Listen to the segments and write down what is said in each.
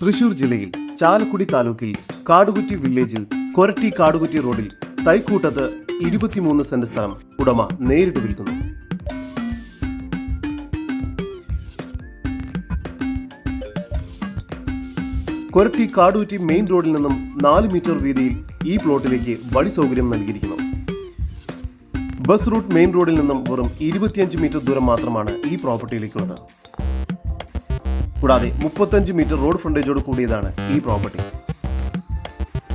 തൃശൂർ ജില്ലയിൽ ചാലക്കുടി താലൂക്കിൽ കാടുകുറ്റി വില്ലേജിൽ കൊരട്ടി കാടുകുറ്റി റോഡിൽ തൈക്കൂട്ടത്ത് ഇരുപത്തിമൂന്ന് സെന്റ് സ്ഥലം ഉടമ നേരിട്ട് വിൽക്കുന്നു. കൊരട്ടി കാടുകുറ്റി മെയിൻ റോഡിൽ നിന്നും നാല് മീറ്റർ വീതിയിൽ ഈ പ്ലോട്ടിലേക്ക് വഴി സൗകര്യം നൽകിയിരിക്കുന്നു. ബസ് റൂട്ട് മെയിൻ റോഡിൽ നിന്നും വെറും ഇരുപത്തിയഞ്ച് മീറ്റർ ദൂരം മാത്രമാണ് ഈ പ്രോപ്പർട്ടിയിലേക്കുള്ളത്. കൂടാതെ മുപ്പത്തഞ്ച് മീറ്റർ റോഡ് ഫ്രണ്ടേജോട് കൂടിയതാണ് ഈ പ്രോപ്പർട്ടി.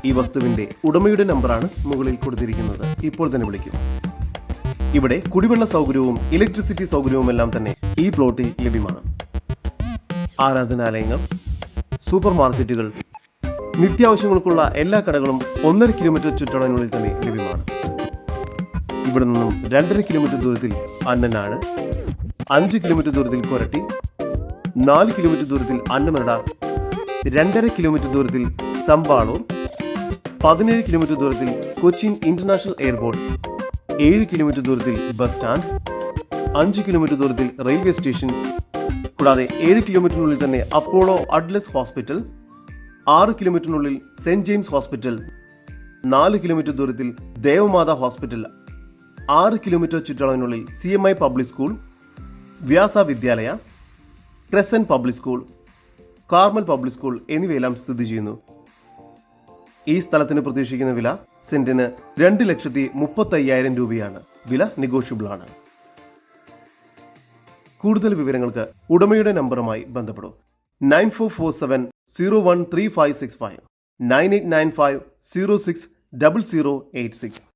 ഈ വസ്തുവിന്റെ ഉടമയുടെ നമ്പറാണ് മുകളിൽ കൊടുത്തിരിക്കുന്നത്. ഇപ്പോൾ തന്നെ വിളിക്കും. ഇവിടെ കുടിവെള്ള സൗകര്യവും ഇലക്ട്രിസിറ്റി സൗകര്യവും എല്ലാം തന്നെ ഈ പ്ലോട്ടിൽ ലഭ്യമാണ്. ആരാധനാലയങ്ങൾ സൂപ്പർ മാർക്കറ്റുകൾ നിത്യാവശ്യങ്ങൾക്കുള്ള എല്ലാ കടകളും ഒന്നര കിലോമീറ്റർ ചുറ്റളവിനുള്ളിൽ തന്നെ ലഭ്യമാണ്. ഇവിടെ നിന്നും രണ്ടര കിലോമീറ്റർ ദൂരത്തിൽ അന്നനാട് അഞ്ച് കിലോമീറ്റർ ദൂരത്തിൽ കൊരട്ടി നാല് കിലോമീറ്റർ ദൂരത്തിൽ അന്നമരട രണ്ടര കിലോമീറ്റർ ദൂരത്തിൽ സമ്പാളൂർ പതിനേഴ് കിലോമീറ്റർ ദൂരത്തിൽ കൊച്ചിൻ ഇന്റർനാഷണൽ എയർപോർട്ട് ഏഴ് കിലോമീറ്റർ ദൂരത്തിൽ ബസ് സ്റ്റാൻഡ് അഞ്ച് കിലോമീറ്റർ ദൂരത്തിൽ റെയിൽവേ സ്റ്റേഷൻ കൂടാതെ ഏഴ് കിലോമീറ്ററിനുള്ളിൽ തന്നെ അപ്പോളോ അഡ്ലസ് ഹോസ്പിറ്റൽ ആറ് കിലോമീറ്ററിനുള്ളിൽ സെന്റ് ജെയിംസ് ഹോസ്പിറ്റൽ നാല് കിലോമീറ്റർ ദൂരത്തിൽ ദേവമാത ഹോസ്പിറ്റൽ ആറ് kilometre ചുറ്റളവിനുള്ളിൽ C M I public school Vyasa Vidyalaya Crescent public school Carmel public school എന്നിവയെല്ലാം സ്ഥിതി ചെയ്യുന്നു. ഈ സ്ഥലത്തിന് പ്രതീക്ഷിക്കുന്ന വില സെന്റിന് രണ്ട് ലക്ഷത്തി മുപ്പത്തി അയ്യായിരം രൂപയാണ്. വില നെഗോഷ്യബിൾ ആണ്. കൂടുതൽ വിവരങ്ങൾക്ക് ഉടമയുടെ നമ്പറുമായി ബന്ധപ്പെടും. Nine four four seven zero one three five six five. Nine eight nine five zero six double zero eight six.